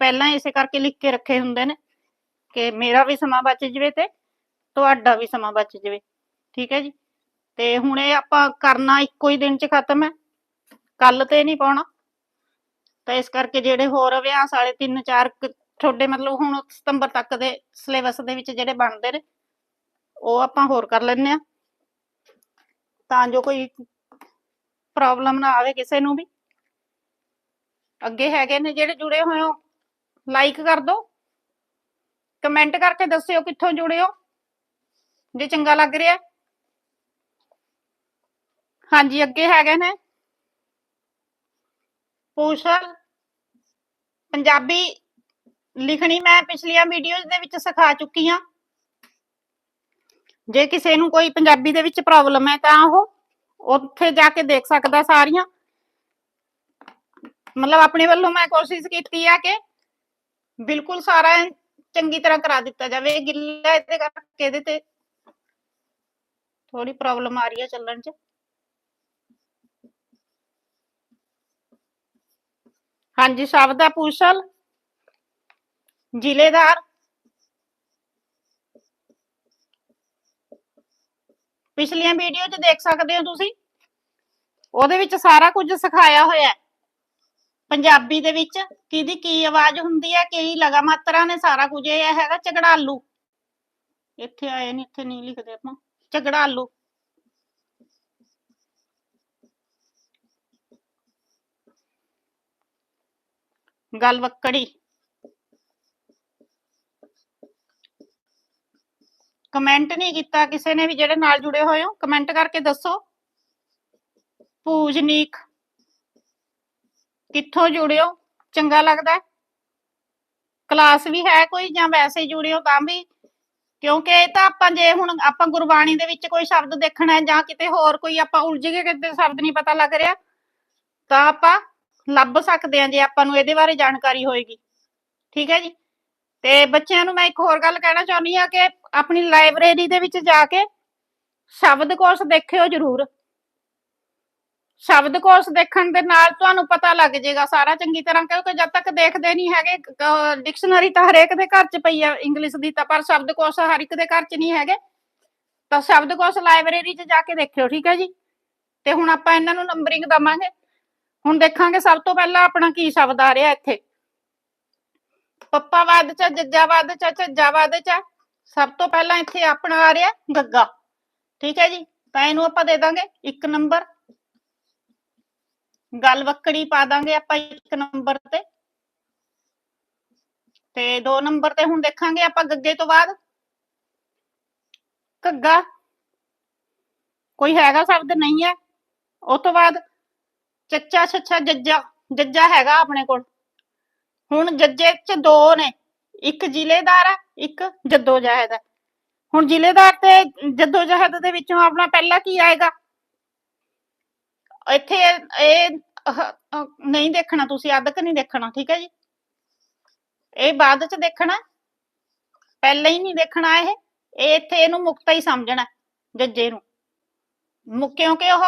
ਪਹਿਲਾਂ ਇਸੇ ਕਰਕੇ ਲਿਖ ਕੇ ਰੱਖੇ ਹੁੰਦੇ ਨੇ ਕਿ ਮੇਰਾ ਵੀ ਸਮਾਂ ਬਚ ਜਵੇ ਤੇ ਤੁਹਾਡਾ ਵੀ ਸਮਾਂ ਬਚ ਜਵੇ। ਠੀਕ ਹੈ ਜੀ? ਤੇ ਹੁਣ ਇਹ ਆਪਾਂ ਕਰਨਾ ਇੱਕੋ ਹੀ ਦਿਨ ਚ ਖਤਮ ਹੈ। ਕੱਲ ਤੇ ਨਹੀਂ ਪਾਉਣਾ। ਤਾਂ ਇਸ ਕਰਕੇ ਜਿਹੜੇ ਹੋਰ ਅਭਿਆਸ ਵਾਲੇ ਤਿੰਨ ਚਾਰ ਕੁ ਤੁਹਾਡੇ ਮਤਲਬ ਹੁਣ ਸਤੰਬਰ ਤੱਕ ਦੇ ਸਿਲੇਬਸ ਦੇ ਵਿੱਚ ਜਿਹੜੇ ਬਣਦੇ ਨੇ, ਉਹ ਆਪਾਂ ਹੋਰ ਕਰ ਲੈਂਦੇ ਆ ਤਾਂ ਜੋ ਕੋਈ ਪ੍ਰੋਬਲਮ ਨਾ ਆਵੇ ਕਿਸੇ ਨੂੰ ਵੀ। ਅੱਗੇ ਹੈਗੇ ਨੇ ਜਿਹੜੇ ਜੁੜੇ ਹੋਏ ਹੋ ਲਾਈਕ ਕਰ ਦਿਓ ਕਮੈਂਟ ਕਰਕੇ ਦੱਸਿਓ ਕਿੱਥੋਂ ਜੁੜੇ ਹੋ। ਜੇ ਚੰਗਾ ਲੱਗ ਰਿਹਾ। ਹਾਂਜੀ, ਅੱਗੇ ਹੈਗੇ ਨੇ। ਪੂਸ਼ਲ ਪੰਜਾਬੀ ਲਿਖਣੀ ਮੈਂ ਪਿਛਲੀਆਂ ਵੀਡੀਓਜ਼ ਦੇ ਵਿੱਚ ਸਿਖਾ ਚੁੱਕੀ ਹਾਂ। ਜੇ ਕਿਸੇ ਨੂੰ ਕੋਈ ਪੰਜਾਬੀ ਦੇ ਵਿੱਚ ਪ੍ਰੋਬਲਮ ਹੈ ਤਾਂ ਉਹ ਉੱਥੇ ਜਾ ਕੇ ਦੇਖ ਸਕਦਾ ਸਾਰੀਆਂ। ਮਤਲਬ ਆਪਣੇ ਵੱਲੋਂ ਮੈਂ ਕੋਸ਼ਿਸ਼ ਕੀਤੀ ਆ ਕਿ ਬਿਲਕੁਲ ਸਾਰਾ ਚੰਗੀ ਤਰ੍ਹਾਂ ਕਰਾ ਦਿੱਤਾ ਜਾਵੇ। ਗਿੱਲਾ ਇਹਦੇ ਕਰਕੇ ਇਹਦੇ ਤੇ ਥੋੜੀ ਪ੍ਰੋਬਲਮ ਆ ਰਹੀ ਹੈ ਚੱਲਣ 'ਚ। ਹਾਂਜੀ, ਸ਼ਬਦ ਹੈ ਪੂਸ਼ਲ ਜ਼ਿਲ੍ਹੇਦਾਰ ਪਿਛਲੀਆਂ ਵੀਡੀਓ 'ਚ ਦੇਖ ਸਕਦੇ ਹੋ ਤੁਸੀਂ। ਉਹਦੇ ਵਿੱਚ ਸਾਰਾ ਕੁਝ ਸਿਖਾਇਆ ਹੋਇਆ ਹੈ। ਪੰਜਾਬੀ ਦੇ ਵਿੱਚ ਕਿਹਦੀ ਕੀ ਆਵਾਜ਼ ਹੁੰਦੀ ਹੈ, ਕਿਹੜੀ ਲਗਾ ਮਾਤਰਾ ਨੇ ਸਾਰਾ ਕੁਝ ਇਹ ਹੈਗਾ, ਝਗੜਾਲੂ। ਇੱਥੇ ਆਏ ਨਹੀਂ ਇੱਥੇ ਨਹੀਂ ਲਿਖਦੇ ਆਪਾਂ। ਝਗੜਾਲੂ। ਗੱਲ ਵਕੜੀ। ਕਮੈਂਟ ਨਹੀਂ ਕੀਤਾ ਕਿਸੇ ਨੇ ਵੀ ਜਿਹੜੇ ਨਾਲ ਜੁੜੇ ਹੋਏ ਹੋ ਕਮੈਂਟ ਕਰਕੇ ਦੱਸੋ। ਪੂਜਨੀਕ, ਕਿੱਥੋਂ ਜੁੜੇ ਚੰਗਾ ਲੱਗਦਾ ਕਲਾਸ ਵੀ ਹੈ ਕੋਈ ਜਾਂ ਵੈਸੇ ਜੁੜਿਓ ਜੁੜੇ ਤਾਂ ਵੀ? ਕਿਉਂਕਿ ਇਹ ਤਾਂ ਆਪਾਂ ਜੇ ਹੁਣ ਆਪਾਂ ਗੁਰਬਾਣੀ ਦੇ ਵਿੱਚ ਕੋਈ ਸ਼ਬਦ ਦੇਖਣਾ ਹੈ ਜਾਂ ਕਿਤੇ ਹੋਰ ਕੋਈ ਆਪਾਂ ਉਲਝ ਗਏ ਕਿਤੇ ਸ਼ਬਦ ਨਹੀਂ ਪਤਾ ਲੱਗ ਰਿਹਾ, ਤਾਂ ਆਪਾਂ ਲੱਭ ਸਕਦੇ ਹਾਂ ਜੇ ਆਪਾਂ ਨੂੰ ਇਹਦੇ ਬਾਰੇ ਜਾਣਕਾਰੀ ਹੋਏਗੀ। ਠੀਕ ਹੈ ਜੀ? ਤੇ ਬੱਚਿਆਂ ਨੂੰ ਮੈਂ ਇੱਕ ਹੋਰ ਗੱਲ ਕਹਿਣਾ ਚਾਹੁੰਦੀ ਹਾਂ ਕਿ ਆਪਣੀ ਲਾਇਬ੍ਰੇਰੀ ਦੇ ਵਿੱਚ ਜਾ ਕੇ ਸ਼ਬਦਕੋਸ਼ ਦੇਖਿਓ ਜ਼ਰੂਰ। ਸ਼ਬਦਕੋਸ਼ ਦੇਖਣ ਦੇ ਨਾਲ ਤੁਹਾਨੂੰ ਪਤਾ ਲੱਗ ਜਾਏਗਾ ਸਾਰਾ ਚੰਗੀ ਤਰ੍ਹਾਂ, ਕਿਉਂਕਿ ਜਦ ਤੱਕ ਦੇਖਦੇ ਨਹੀਂ ਹੈਗੇ ਡਿਕਸ਼ਨਰੀ ਤਾਂ ਹਰੇਕ ਦੇ ਘਰ 'ਚ ਪਈ ਆ ਇੰਗਲਿਸ਼ ਦੀ ਤਾਂ, ਪਰ ਸ਼ਬਦਕੋਸ਼ ਹਰ ਇੱਕ ਦੇ ਘਰ 'ਚ ਨਹੀਂ ਹੈਗੇ। ਤਾਂ ਸ਼ਬਦਕੋਸ਼ ਲਾਇਬ੍ਰੇਰੀ 'ਚ ਜਾ ਕੇ ਦੇਖਿਓ, ਠੀਕ ਹੈ ਜੀ? ਤੇ ਹੁਣ ਆਪਾਂ ਇਹਨਾਂ ਨੂੰ ਨੰਬਰਿੰਗ ਦਵਾਂਗੇ। ਹੁਣ ਦੇਖਾਂਗੇ ਸਭ ਤੋਂ ਪਹਿਲਾਂ ਆਪਣਾ ਕੀ ਸ਼ਬਦ ਆ ਰਿਹਾ ਇੱਥੇ। ਪੱਪਾ ਵੱਧ ਚ, ਜੱਜਾ ਵੱਧ ਚ, ਝੱਜਾ ਵੱਧ ਚ। ਸਭ ਤੋਂ ਪਹਿਲਾਂ ਇੱਥੇ ਆਪਣਾ ਆ ਰਿਹਾ ਗੱਗਾ। ਠੀਕ ਹੈ ਜੀ? ਤਾਂ ਇਹਨੂੰ ਆਪਾਂ ਦੇ ਦਾਂਗੇ 1 ਨੰਬਰ। ਗੱਲ ਵਕੜੀ ਪਾ ਦਾਂਗੇ ਆਪਾਂ 1 ਨੰਬਰ ਤੇ। ਤੇ 2 ਨੰਬਰ ਤੇ ਹੁਣ ਦੇਖਾਂਗੇ ਆਪਾਂ ਗੱਗੇ ਤੋਂ ਬਾਅਦ। ਘੱਗਾ ਕੋਈ ਹੈਗਾ ਸ਼ਬਦ? ਨਹੀਂ ਹੈ। ਉਸ ਤੋਂ ਬਾਅਦ ਚੱਚਾ ਛੱਛਾ ਜੱਜਾ। ਜੱਜਾ ਹੈਗਾ ਆਪਣੇ ਕੋਲ। ਹੁਣ ਜੱਜੇ ਚ ਦੋ ਨੇ, ਇੱਕ ਜ਼ਿਲ੍ਹੇਦਾਰ ਹੈ ਇੱਕ ਜੱਦੋ ਜਹਿਦ ਹੈ ਹੁਣ ਜ਼ਿਲ੍ਹੇਦਾਰ ਤੇ ਜੱਦੋ ਜਹਿਦ ਦੇ ਵਿੱਚੋਂ ਆਪਣਾ ਪਹਿਲਾ ਕੀ ਆਏਗਾ? ਇੱਥੇ ਇਹ ਨਹੀਂ ਦੇਖਣਾ ਤੁਸੀਂ ਅੱਧਕ ਨਹੀਂ ਦੇਖਣਾ, ਠੀਕ ਹੈ ਜੀ? ਇਹ ਬਾਅਦ ਚ ਦੇਖਣਾ, ਪਹਿਲਾਂ ਹੀ ਨਹੀਂ ਦੇਖਣਾ ਇਹ ਇਹ ਇੱਥੇ ਇਹਨੂੰ ਮੁਕਤਾ ਹੀ ਸਮਝਣਾ, ਜੱਜੇ ਨੂੰ। ਮੁ- ਕਿਉਂਕਿ ਉਹ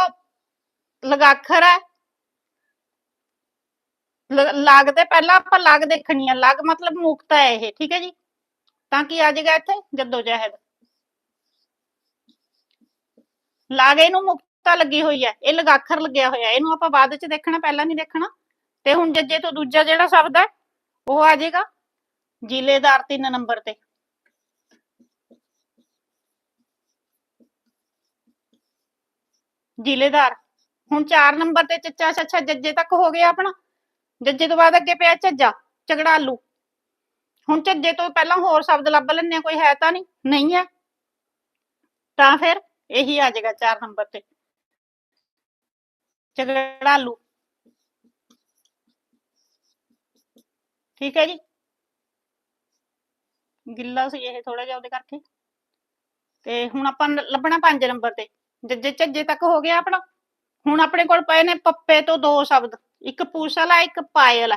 ਲਗਾਖਰ ਹੈ ਲ- ਲਾਗ ਪਹਿਲਾਂ ਆਪਾਂ ਲੱਗ ਦੇਖਣੀ ਆ, ਲਾਗ ਮਤਲਬ ਮੁਕਤਾ ਹੈ ਇਹ, ਠੀਕ ਹੈ ਜੀ? ਤਾਂ ਕੀ ਆ ਜਾਏਗਾ ਇੱਥੇ? ਜੱਦੋ ਜਹਿਦ ਲਾਗ ਇਹਨੂੰ ਮੁਕਤਾ ਲੱਗੀ ਹੋਈ ਹੈ, ਇਹ ਲਗਾਖਰ ਲੱਗਿਆ ਹੋਇਆ, ਇਹਨੂੰ ਆਪਾਂ ਬਾਅਦ ਚ ਦੇਖਣਾ, ਪਹਿਲਾਂ ਨਹੀਂ ਦੇਖਣਾ। ਤੇ ਹੁਣ ਜੱਜੇ ਤੋਂ ਦੂਜਾ ਜਿਹੜਾ ਸ਼ਬਦ ਹੈ, ਉਹ ਆ ਜਾਏਗਾ, ਜ਼ਿਲ੍ਹੇਦਾਰ ਤਿੰਨ ਨੰਬਰ ਤੇ। ਜ਼ਿਲ੍ਹੇਦਾਰ, ਹੁਣ 4 ਨੰਬਰ ਤੇ ਚੱਚਾ ਛੱਛਾ ਜੱਜੇ ਤੱਕ ਹੋ ਗਿਆ ਆਪਣਾ। ਜੱਜੇ ਤੋਂ ਬਾਅਦ ਅੱਗੇ ਪਿਆ ਝੱਜਾ ਝਗੜਾਲੂ ਹੁਣ ਝੱਜੇ ਤੋਂ ਪਹਿਲਾਂ ਹੋਰ ਸ਼ਬਦ ਲੱਭ ਲੈਣੇ ਕੋਈ ਹੈ ਤਾਂ ਨਹੀਂ ਨਹੀਂ ਹੈ। ਤਾਂ ਫਿਰ ਇਹੀ ਆ ਜਾਏਗਾ 4 ਨੰਬਰ ਤੇ। ਝਗੜਾਲੂ ਠੀਕ ਹੈ ਜੀ। ਗਿੱਲਾ ਸੀ ਇਹ ਥੋੜਾ ਜਿਹਾ ਉਹਦੇ ਕਰਕੇ। ਤੇ ਹੁਣ ਆਪਾਂ ਲੱਭਣਾ 5 ਨੰਬਰ ਤੇ। ਜੱਜੇ ਝੱਜੇ ਤੱਕ ਹੋ ਗਿਆ ਆਪਣਾ। ਹੁਣ ਆਪਣੇ ਕੋਲ ਪਏ ਨੇ ਪੱਪੇ ਤੋਂ ਦੋ ਸ਼ਬਦ। ਇੱਕ ਪੂਸਲ ਹੈ ਇੱਕ ਪਾਇਲ ਆ।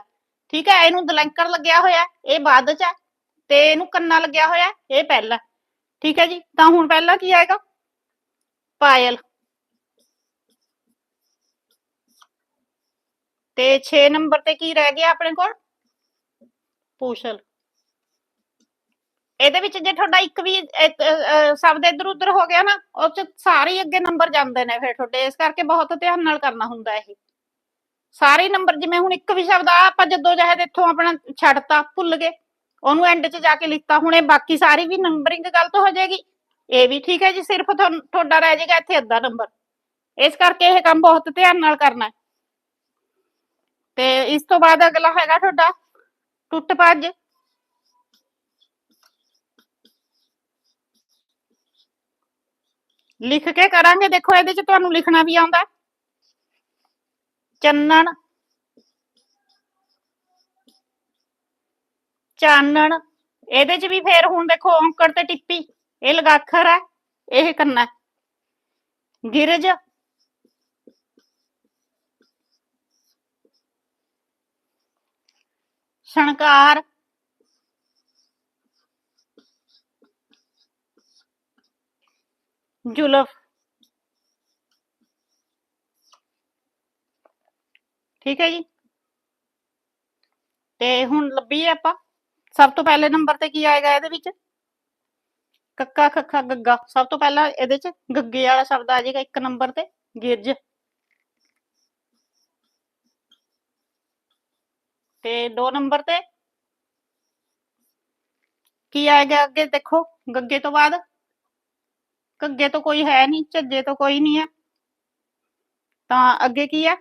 ਠੀਕ ਹੈ ਇਹਨੂੰ ਦਲੰਕਰ ਲੱਗਿਆ ਹੋਇਆ ਇਹ ਬਾਅਦ ਚ ਆ। ਤੇ ਇਹਨੂੰ ਕੰਨਾ ਲੱਗਿਆ ਹੋਇਆ ਇਹ ਪਹਿਲਾ। ਠੀਕ ਹੈ ਜੀ ਤਾਂ ਹੁਣ ਪਹਿਲਾ ਕੀ ਆਏਗਾ? ਪਾਇਲ। ਤੇ 6 ਨੰਬਰ ਤੇ ਕੀ ਰਹਿ ਗਿਆ ਆਪਣੇ ਕੋਲ? ਪੂਸ਼ਲ ਇਹਦੇ ਵਿੱਚ ਜੇ ਤੁਹਾਡਾ ਇੱਕ ਵੀ ਇੱਕ, ਅ, ਅ, ਸ਼ਬਦ ਇੱਧਰ ਉੱਧਰ ਹੋ ਗਿਆ ਨਾ ਉਹ ਚ ਸਾਰੇ ਹੀ ਅੱਗੇ ਨੰਬਰ ਜਾਂਦੇ ਨੇ ਫਿਰ ਤੁਹਾਡੇ। ਇਸ ਕਰਕੇ ਬਹੁਤ ਧਿਆਨ ਨਾਲ ਕਰਨਾ ਹੁੰਦਾ ਇਹ। ਸਾਰੇ ਨੰਬਰ ਜਿਵੇਂ ਹੁਣ ਇੱਕ ਵੀ ਸ਼ਬਦ ਆ, ਆਪਾਂ ਜਦੋਂ ਜਹਦ ਇੱਥੋਂ ਆਪਣਾ ਛੱਡਤਾ, ਭੁੱਲ ਗਏ। ਉਹਨੂੰ ਐਂਡ 'ਚ ਜਾ ਕੇ ਲਿਖਤਾ ਹੁਣ ਇਹ ਬਾਕੀ ਸਾਰੀ ਵੀ ਨੰਬਰਿੰਗ ਗਲਤ ਹੋ ਜਾਏਗੀ। ਇਹ ਵੀ ਠੀਕ ਹੈ ਜੀ, ਸਿਰਫ ਤੁਹਾਡਾ ਰਹਿ ਜਾਏਗਾ ਇੱਥੇ ਅੱਧਾ ਨੰਬਰ। ਇਸ ਕਰਕੇ ਇਹ ਕੰਮ ਬਹੁਤ ਧਿਆਨ ਨਾਲ ਕਰਨਾ ਹੈ। ਤੇ ਇਸ ਤੋਂ ਬਾਅਦ ਅਗਲਾ ਹੈਗਾ ਤੁਹਾਡਾ ਟੁੱਟ ਭੱਜ ਲਿਖ ਕੇ ਕਰਾਂਗੇ। ਦੇਖੋ ਇਹਦੇ ਚ ਤੁਹਾਨੂੰ ਲਿਖਣਾ ਵੀ ਆਉਂਦਾ। ਚੰਨਣ। ਚਾਨਣ। ਇਹਦੇ ਚ ਵੀ ਫੇਰ ਹੁਣ ਦੇਖੋ ਔਂਕੜ ਤੇ ਟਿੱਪੀ, ਇਹ ਲਗਾਖਰ ਹੈ, ਇਹ ਕਰਨਾ ਹੈ। ਗਿਰਜ। ਸ਼ਣਕਾਰ। ਜੁਲਫ। ਠੀਕ ਹੈ ਜੀ? ਤੇ ਹੁਣ ਲੱਭੀਏ ਆਪਾਂ। ਸਭ ਤੋਂ ਪਹਿਲੇ ਨੰਬਰ ਤੇ ਕੀ ਆਏਗਾ ਇਹਦੇ ਵਿੱਚ? ਕੱਕਾ, ਖੱਖਾ, ਗੱਗਾ। ਸਭ ਤੋਂ ਪਹਿਲਾਂ ਇਹਦੇ ਚ ਗੱਗੇ ਵਾਲਾ ਸ਼ਬਦ ਆ ਜਾਏਗਾ ਇੱਕ ਨੰਬਰ ਤੇ, ਗਿਰਜ। ਤੇ ਦੋ ਨੰਬਰ ਤੇ ਕੀ ਆਏਗਾ ਅੱਗੇ? ਦੇਖੋ, ਗੱਗੇ ਤੋਂ ਬਾਅਦ। ਘੱਗੇ ਤੋਂ ਕੋਈ ਹੈ ਨਹੀਂ, ਝੱਜੇ ਤੋਂ ਕੋਈ ਨਹੀਂ ਹੈ। ਤਾਂ ਅੱਗੇ ਕੀ ਹੈ?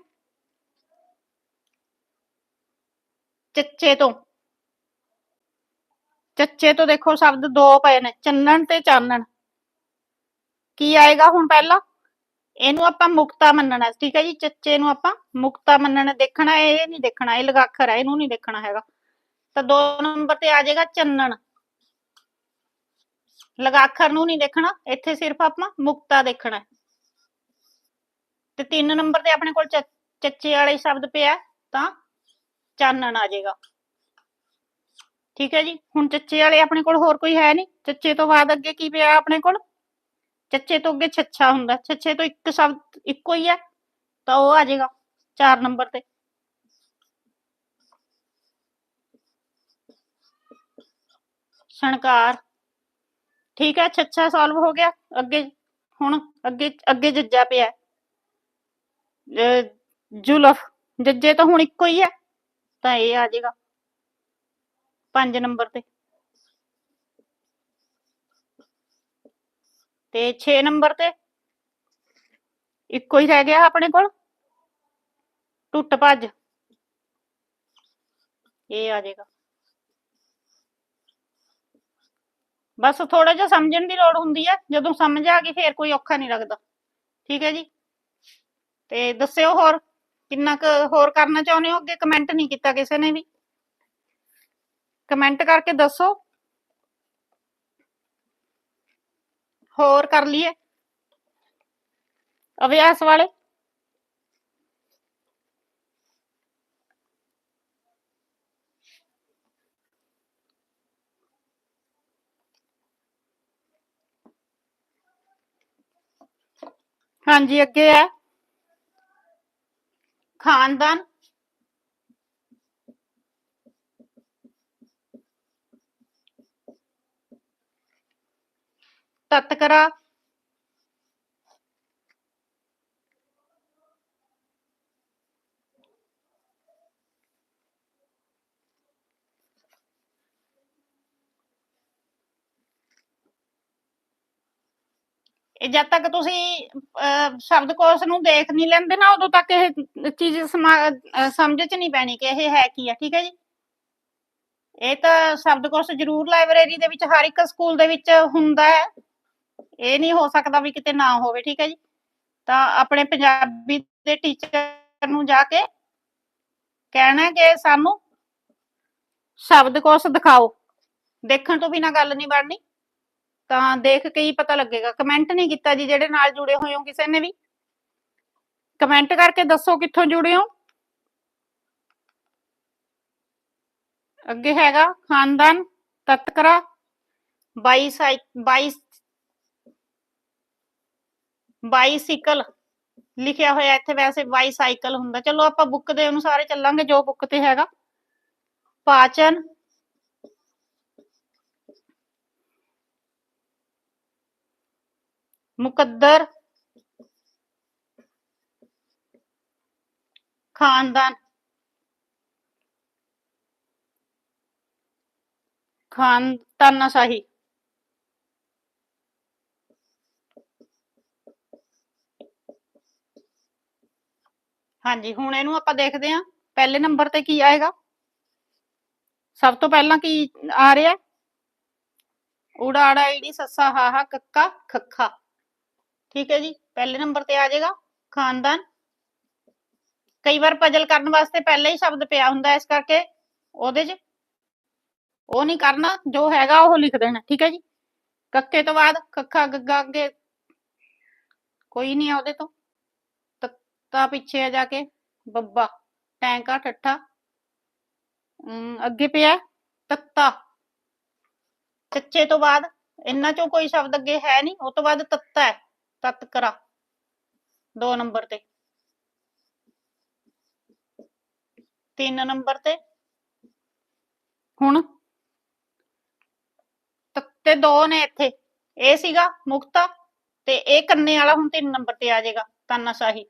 ਚੱਚੇ ਤੋਂ। ਚੱਚੇ ਤੋਂ ਦੇਖੋ ਸ਼ਬਦ ਦੋ ਪਏ ਨੇ, ਚੰਨਣ ਤੇ ਚਾਨਣ। ਕੀ ਆਏਗਾ ਹੁਣ ਪਹਿਲਾਂ? ਇਹਨੂੰ ਆਪਾਂ ਮੁਕਤਾ ਮੰਨਣਾ, ਠੀਕ ਹੈ ਜੀ? ਚੱਚੇ ਨੂੰ ਆਪਾਂ ਮੁਕਤਾ ਮੰਨਣਾ, ਦੇਖਣਾ ਇਹ ਨਹੀਂ ਦੇਖਣਾ, ਇਹ ਲਗਾਖਰ ਹੈ, ਇਹਨੂੰ ਨਹੀਂ ਦੇਖਣਾ ਹੈਗਾ। ਤਾਂ ਦੋ ਨੰਬਰ ਤੇ ਆ ਜਾਏਗਾ ਚੰਨਣ। ਲਗਾਖਰ ਨੂੰ ਨਹੀਂ ਦੇਖਣਾ, ਇੱਥੇ ਸਿਰਫ ਆਪਾਂ ਮੁਕਤਾ ਦੇਖਣਾ। ਤੇ ਤਿੰਨ ਨੰਬਰ ਤੇ ਆਪਣੇ ਕੋਲ ਚ- ਚੱਚੇ ਵਾਲੇ ਸ਼ਬਦ ਪਿਆ, ਤਾਂ ਚਾਨਣ ਆ ਜਾਏਗਾ। ਠੀਕ ਹੈ ਜੀ? ਹੁਣ ਚੱਚੇ ਵਾਲੇ ਆਪਣੇ ਕੋਲ ਹੋਰ ਕੋਈ ਹੈ ਨਹੀਂ? ਚੱਚੇ ਤੋਂ ਬਾਅਦ ਅੱਗੇ ਕੀ ਪਿਆ ਆਪਣੇ ਕੋਲ? ਚੱਚੇ ਤੋਂ ਅੱਗੇ ਛੱਛਾ ਹੁੰਦਾ। ਛੱਛੇ ਤੋਂ ਇੱਕ ਸ਼ਬਦ ਇੱਕੋ ਹੀ ਹੈ। ਤਾਂ ਉਹ ਆ ਜਾਏਗਾ 4 ਨੰਬਰ ਤੇ। ਸ਼ਣਕਾਰ। ਠੀਕ ਹੈ, ਛੱਛਾ ਸੋਲਵ ਹੋ ਗਿਆ। ਅੱਗੇ, ਹੁਣ ਅੱਗੇ ਅੱਗੇ ਜੱਜਾ ਪਿਆ। ਜੁਲਫ। ਜੱਜੇ ਤਾਂ ਹੁਣ ਇੱਕੋ ਹੀ ਹੈ। ਤਾਂ ਇਹ ਆ ਜਾਏਗਾ 5 ਨੰਬਰ ਤੇ। ਤੇ 6 ਨੰਬਰ ਤੇ ਇੱਕੋ ਹੀ ਰਹਿ ਗਿਆ ਆਪਣੇ ਕੋਲ। ਟੁੱਟ ਭੱਜ। ਇਹ ਆ ਜਾਏਗਾ ਬਸ ਥੋੜਾ ਜਿਹਾ ਸਮਝਣ ਦੀ ਲੋੜ ਹੁੰਦੀ ਹੈ ਜਦੋਂ ਸਮਝ ਆ ਗਈ, ਫੇਰ ਕੋਈ ਔਖਾ ਨਹੀਂ ਲੱਗਦਾ। ਠੀਕ ਹੈ ਜੀ? ਤੇ ਦੱਸਿਓ ਹੋਰ। ਕਿੰਨਾ ਕੁ ਹੋਰ ਕਰਨਾ ਚਾਹੁੰਦੇ ਹੋ? ਅੱਗੇ ਕਮੈਂਟ ਨਹੀਂ ਕੀਤਾ ਕਿਸੇ ਨੇ ਵੀ। ਕਮੈਂਟ ਕਰਕੇ ਦੱਸੋ। ਹੋਰ ਕਰ ਲਈਏ। ਅਭਿਆਸ ਵਾਲੇ। ਹਾਂਜੀ, ਅੱਗੇ ਹੈ। Kaan'dan Tattakara ਇਹ ਜਦ ਤੱਕ ਤੁਸੀਂ ਅਹ, ਸ਼ਬਦਕੋਸ਼ ਨੂੰ ਦੇਖ ਨਹੀਂ ਲੈਂਦੇ ਨਾ ਉਦੋਂ ਤੱਕ ਇਹ ਚੀਜ਼ ਸਮਝ ਚ ਨਹੀਂ ਪੈਣੀ ਕਿ ਇਹ ਹੈ ਕੀ ਆ ਠੀਕ ਹੈ ਜੀ? ਇਹ ਤਾਂ ਸ਼ਬਦਕੋਸ਼ ਜ਼ਰੂਰ ਲਾਇਬ੍ਰੇਰੀ ਦੇ ਵਿੱਚ ਹਰ ਇੱਕ ਸਕੂਲ ਦੇ ਵਿੱਚ ਹੁੰਦਾ ਹੈ। ਇਹ ਨਹੀਂ ਹੋ ਸਕਦਾ ਵੀ ਕਿਤੇ ਨਾ ਹੋਵੇ ਠੀਕ ਹੈ ਜੀ? ਤਾਂ ਆਪਣੇ ਪੰਜਾਬੀ ਦੇ ਟੀਚਰ ਨੂੰ ਜਾ ਕੇ ਕਹਿਣਾ ਕਿ ਸਾਨੂੰ ਸ਼ਬਦਕੋਸ਼ ਦਿਖਾਓ। ਦੇਖਣ ਤੋਂ ਬਿਨਾ ਗੱਲ ਨਹੀਂ ਬਣਨੀ। ਤਾਂ ਦੇਖ ਕੇ ਹੀ ਪਤਾ ਲੱਗੇਗਾ। ਕਮੈਂਟ ਨਹੀਂ ਕੀਤਾ ਜੀ, ਜਿਹੜੇ ਨਾਲ ਜੁੜੇ ਹੋਏ ਹੋ ਕਿਸੇ ਨੇ ਵੀ। ਕਮੈਂਟ ਕਰਕੇ ਦੱਸੋ ਕਿੱਥੋਂ ਜੁੜੇ ਹੋ। ਅੱਗੇ ਹੈਗਾ ਖਾਨਦਾਨ, ਤਤਕਰਾ, ਬਾਈਸਾਈ, ਬਾਈ ਬਾਈਸਾਈਕਲ ਲਿਖਿਆ ਹੋਇਆ ਇੱਥੇ ਵੈਸੇ ਬਾਈਸਾਈਕਲ ਹੁੰਦਾ। ਚਲੋ ਆਪਾਂ ਬੁੱਕ ਦੇ ਅਨੁਸਾਰ ਹੀ ਚੱਲਾਂਗੇ, ਜੋ ਬੁੱਕ ਤੇ ਹੈਗਾ। ਪਾਚਨ ਮੁਕੱਦਰ ਖਾਨਦਾਨ ਖਾਨ ਤਾਨਾਸ਼ਾਹੀ ਹਾਂਜੀ, ਹੁਣ ਇਹਨੂੰ ਆਪਾਂ ਦੇਖਦੇ ਹਾਂ। ਪਹਿਲੇ ਨੰਬਰ ਤੇ ਕੀ ਆਏਗਾ? ਸਭ ਤੋਂ ਪਹਿਲਾਂ ਕੀ ਆ ਰਿਹਾ ਊੜਾ ਆੜਾ ਈੜੀ ਸੱਸਾ ਹਾਹਾ ਕੱਕਾ ਖੱਖਾ। ਠੀਕ ਹੈ ਜੀ ਪਹਿਲੇ ਨੰਬਰ ਤੇ ਆ ਜਾਏਗਾ ਖਾਨਦਾਨ। ਕਈ ਵਾਰ ਪਜਲ ਕਰਨ ਵਾਸਤੇ ਪਹਿਲੇ ਹੀ ਸ਼ਬਦ ਪਿਆ ਹੁੰਦਾ ਇਸ ਕਰਕੇ ਉਹਦੇ 'ਚ ਉਹ ਨਹੀਂ ਕਰਨਾ ਜੋ ਹੈਗਾ ਉਹ ਲਿਖ ਦੇਣਾ ਠੀਕ ਹੈ ਜੀ। ਕੱਕੇ ਤੋਂ ਬਾਅਦ ਕੱਖਾ ਗੱਗਾ ਅੱਗੇ ਕੋਈ ਨਹੀਂ ਆ ਉਹਦੇ ਤੋਂ। ਤੱਤਾ ਪਿੱਛੇ ਆ ਜਾ ਕੇ ਬੱਬਾ ਟੈਂਕਾ ਠੱਠਾ। ਅਮ, ਅੱਗੇ ਪਿਆ ਤੱਤਾ। ਚੱਚੇ ਤੋਂ ਬਾਅਦ ਇਹਨਾਂ ਚੋਂ ਕੋਈ ਸ਼ਬਦ ਅੱਗੇ ਹੈ ਨਹੀਂ ਉਹ ਤੋਂ ਬਾਅਦ ਤੱਤਾ ਹੈ। ਤਤਕਰਾ ਦੋ ਨੰਬਰ ਤੇ। ਤਿੰਨ ਨੰਬਰ ਤੇ। ਹੁਣ। ਤੱਤੇ ਦੋ ਨੇ ਇੱਥੇ। ਇਹ ਸੀਗਾ ਮੁਕਤਾ ਤੇ ਇਹ ਕੰਨੇ ਵਾਲਾ ਹੁਣ ਤਿੰਨ ਨੰਬਰ ਤੇ ਆ ਜਾਏਗਾ ਤਾਨਾਸ਼ਾਹੀ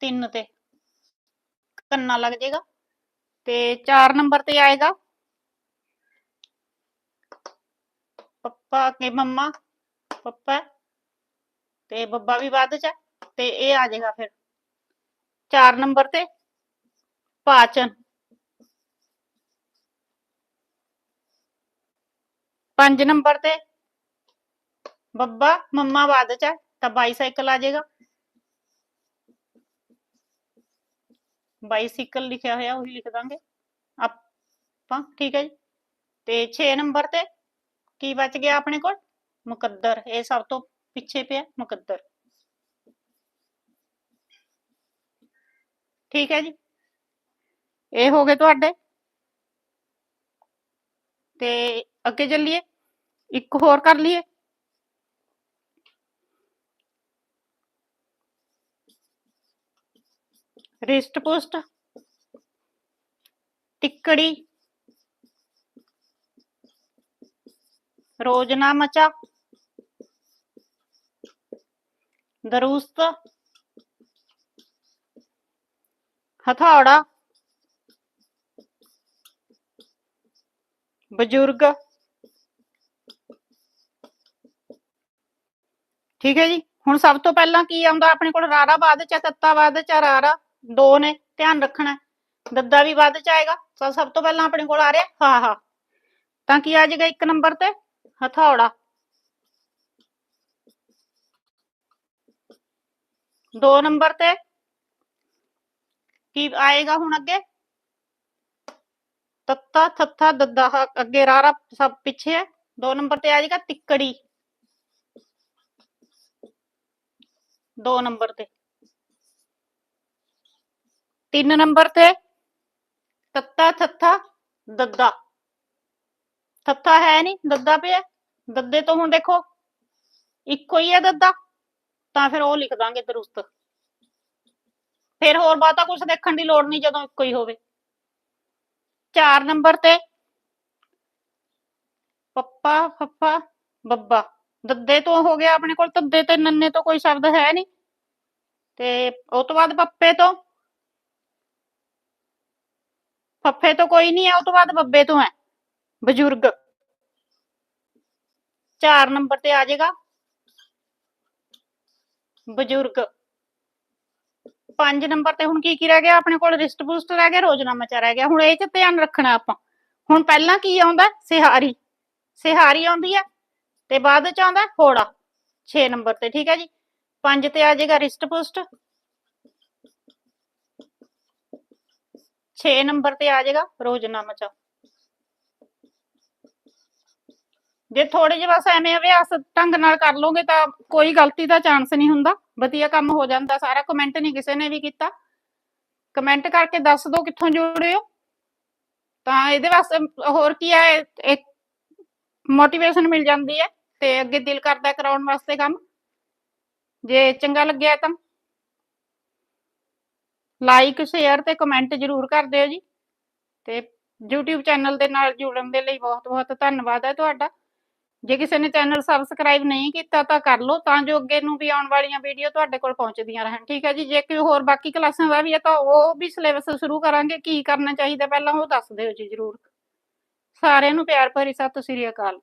ਤਿੰਨ ਤੇ। ਕੰਨਾ ਲੱਗ ਜਾਏਗਾ ਤੇ 4 ਨੰਬਰ ਤੇ ਆਏਗਾ। ਪੱਪਾ ਕੇ ਮੰਮਾ ਪੱਪਾ ਤੇ ਬੱਬਾ ਵੀ ਬਾਅਦ ਚ ਹੈ, ਤੇ ਇਹ ਆ ਜਾਏਗਾ ਫਿਰ 4 ਨੰਬਰ ਤੇ ਪਾਚਨ 5 ਨੰਬਰ ਤੇ ਬੱਬਾ ਮੰਮਾ ਬਾਅਦ ਚ ਹੈ, ਤਾਂ ਬਾਈਸਾਈਕਲ ਆ ਜਾਏਗਾ ਬਾਈਸਾਈਕਲ ਲਿਖਿਆ ਹੋਇਆ ਉਹੀ ਲਿਖ ਦਾਂਗੇ ਆਪਾਂ ਠੀਕ ਹੈ ਜੀ ਤੇ 6 ਨੰਬਰ ਤੇ ਕੀ ਬਚ ਗਿਆ ਆਪਣੇ ਕੋਲ? ਮੁਕੱਦਰ, ਇਹ ਸਭ ਤੋਂ ਪਿੱਛੇ ਪਿਆ, ਮੁਕੱਦਰ। ਠੀਕ ਹੈ ਜੀ। ਇਹ ਹੋ ਗਏ ਤੁਹਾਡੇ। ਤੇ ਅੱਗੇ ਚੱਲੀਏ। ਇੱਕ ਹੋਰ ਕਰ ਲਈਏ। ਰਿਸ਼ਟ ਪੁਸ਼ਟ। ਟਿੱਕੜੀ। ਰੋਜਨਾ ਮਚਾ ਦਰੁਸਤ ਹਥੌੜਾ ਬਜ਼ੁਰਗ ਠੀਕ ਹੈ ਜੀ ਹੁਣ ਸਭ ਤੋਂ ਪਹਿਲਾਂ ਕੀ ਆਉਂਦਾ ਆਪਣੇ ਕੋਲ ਰਾਰਾ ਬਾਅਦ ਚ ਹੈ, ਤੱਤਾ ਬਾਅਦ ਚ ਹੈ, ਰਾਰਾ ਦੋ ਨੇ ਧਿਆਨ ਰੱਖਣਾ ਹੈ। ਦੱਦਾ ਵੀ ਬਾਅਦ ਚ ਆਏਗਾ ਤਾਂ ਸਭ ਤੋਂ ਪਹਿਲਾਂ ਆਪਣੇ ਕੋਲ ਆ ਰਿਹਾ ਹਾਂ ਹਾਂ ਤਾਂ ਕੀ ਆ ਜਾਏਗਾ ਇੱਕ ਨੰਬਰ ਤੇ ਹਥੌੜਾ ਦੋ ਨੰਬਰ ਤੇ ਕੀ ਆਏਗਾ ਹੁਣ ਅੱਗੇ ਤੱਤਾ ਥੱਥਾ ਦੱਦਾ ਹਾ ਅੱਗੇ ਰਾਰਾ ਸਭ ਪਿੱਛੇ ਹੈ ਦੋ ਨੰਬਰ ਤੇ ਆ ਜਾਏਗਾ ਤਿੱਕੜੀ ਦੋ ਨੰਬਰ ਤੇ ਤਿੰਨ ਨੰਬਰ ਤੇ ਤੱਤਾ ਥੱਥਾ ਦੱਦਾ ਥੱਥਾ ਹੈ ਨਹੀਂ ਦੱਦਾ ਪਿਆ। ਦੱਦੇ ਤੋਂ ਹੁਣ ਦੇਖੋ, ਇੱਕੋ ਹੀ ਹੈ ਦੱਦਾ। ਤਾਂ ਫਿਰ ਉਹ ਲਿਖ ਦਾਂਗੇ ਦਰੁਸਤ। ਫਿਰ ਹੋਰ ਬਾਤਾ ਕੁਝ ਦੇਖਣ ਦੀ ਲੋੜ ਨਹੀਂ ਜਦੋਂ ਇੱਕੋ ਹੀ ਹੋਵੇ। 4 ਨੰਬਰ ਤੇ, ਪੱਪਾ, ਫੱਫਾ, ਬੱਬਾ। ਦੱਦੇ ਤੋਂ ਹੋ ਗਿਆ ਆਪਣੇ ਕੋਲ, ਤੱਦੇ ਤੇ ਨੰਨੇ ਤੋਂ ਕੋਈ ਸ਼ਬਦ ਹੈ ਨਹੀਂ ਤੇ ਉਹ ਤੋਂ ਬਾਅਦ ਪੱਪੇ ਤੋਂ। ਫੱਫੇ ਤੋਂ ਕੋਈ ਨਹੀਂ ਹੈ, ਉਹ ਤੋਂ ਬਾਅਦ ਬੱਬੇ ਤੋਂ ਹੈ। ਬਜ਼ੁਰਗ। 4 ਨੰਬਰ ਤੇ ਆ ਜਾਏਗਾ। ਬਜ਼ੁਰਗ। 5 ਨੰਬਰ ਤੇ ਹੁਣ ਕੀ ਕੀ ਰਹਿ ਗਿਆ? ਆਪਣੇ ਕੋਲ ਰਿਸਟ ਬੂਸਟ ਰਹਿ ਗਿਆ, ਰੋਜ਼ਨਾਮਾ ਰਹਿ ਗਿਆ। ਹੁਣ ਇਹ ਚ ਧਿਆਨ ਰੱਖਣਾ ਆਪਾਂ। ਹੁਣ ਪਹਿਲਾਂ ਕੀ ਆਉਂਦਾ? ਸਿਹਾਰੀ। ਸਿਹਾਰੀ ਆਉਂਦੀ ਹੈ ਤੇ ਬਾਅਦ ਚ ਆਉਂਦਾ ਹੋੜਾ। 6 ਨੰਬਰ ਤੇ, ਠੀਕ ਹੈ ਜੀ? 5 ਤੇ ਆ ਜਾਏਗਾ ਰਿਸਟ ਪੁਸਟ। 6 ਨੰਬਰ ਤੇ ਆ ਜਾਏਗਾ ਰੋਜ਼ਨਾਮਾ ਚ। ਜੇ ਥੋੜੇ ਜਿਹਾ ਬਸ ਐਵੇਂ ਅਭਿਆਸ ਢੰਗ ਨਾਲ ਕਰ ਲੋਗੇ ਤਾਂ ਕੋਈ ਗਲਤੀ ਦਾ ਚਾਂਸ ਨਹੀਂ ਹੁੰਦਾ। ਵਧੀਆ ਕੰਮ ਹੋ ਜਾਂਦਾ, ਸਾਰਾ ਕਮੈਂਟ ਨਹੀਂ ਕਿਸੇ ਨੇ ਵੀ ਕੀਤਾ। ਕਮੈਂਟ ਕਰਕੇ ਦੱਸ ਦਿਓ ਕਿੱਥੋਂ ਜੁੜੇ ਹੋ। ਤਾਂ ਇਹਦੇ ਵਾਸਤੇ ਹੋਰ ਕੀ ਹੈ, ਇੱਕ ਮੋਟੀਵੇਸ਼ਨ ਮਿਲ ਜਾਂਦੀ ਹੈ ਤੇ ਅੱਗੇ ਦਿਲ ਕਰਦਾ ਕਰਾਉਣ ਵਾਸਤੇ ਕੰਮ। ਜੇ ਚੰਗਾ ਲੱਗਿਆ ਤਾਂ ਲਾਈਕ ਸ਼ੇਅਰ ਤੇ ਕਮੈਂਟ ਜਰੂਰ ਕਰ ਦਿਓ ਜੀ। ਤੇ YouTube ਚੈਨਲ ਦੇ ਨਾਲ ਜੁੜਨ ਦੇ ਲਈ ਬਹੁਤ ਬਹੁਤ ਧੰਨਵਾਦ ਹੈ ਤੁਹਾਡਾ। ਜੇ ਕਿਸੇ ਨੇ ਚੈਨਲ ਸਬਸਕ੍ਰਾਈਬ ਨਹੀਂ ਕੀਤਾ ਤਾਂ ਕਰ ਲਓ, ਤਾਂ ਜੋ ਅੱਗੇ ਨੂੰ ਵੀ ਆਉਣ ਵਾਲੀਆਂ ਵੀਡੀਓ ਤੁਹਾਡੇ ਕੋਲ ਪਹੁੰਚਦੀਆਂ ਰਹਿਣ। ਠੀਕ ਹੈ ਜੀ, ਜੇ ਕੋਈ ਹੋਰ ਬਾਕੀ ਕਲਾਸਾਂ ਦਾ ਵੀ ਹੈ ਤਾਂ ਉਹ ਵੀ ਸਿਲੇਬਸ ਸ਼ੁਰੂ ਕਰਾਂਗੇ। ਕੀ ਕਰਨਾ ਚਾਹੀਦਾ ਪਹਿਲਾਂ ਉਹ ਦੱਸ ਦਿਓ ਜੀ ਜਰੂਰ। ਸਾਰਿਆਂ ਨੂੰ ਪਿਆਰ ਭਰੀ ਸਤਿ ਸ੍ਰੀ ਅਕਾਲ।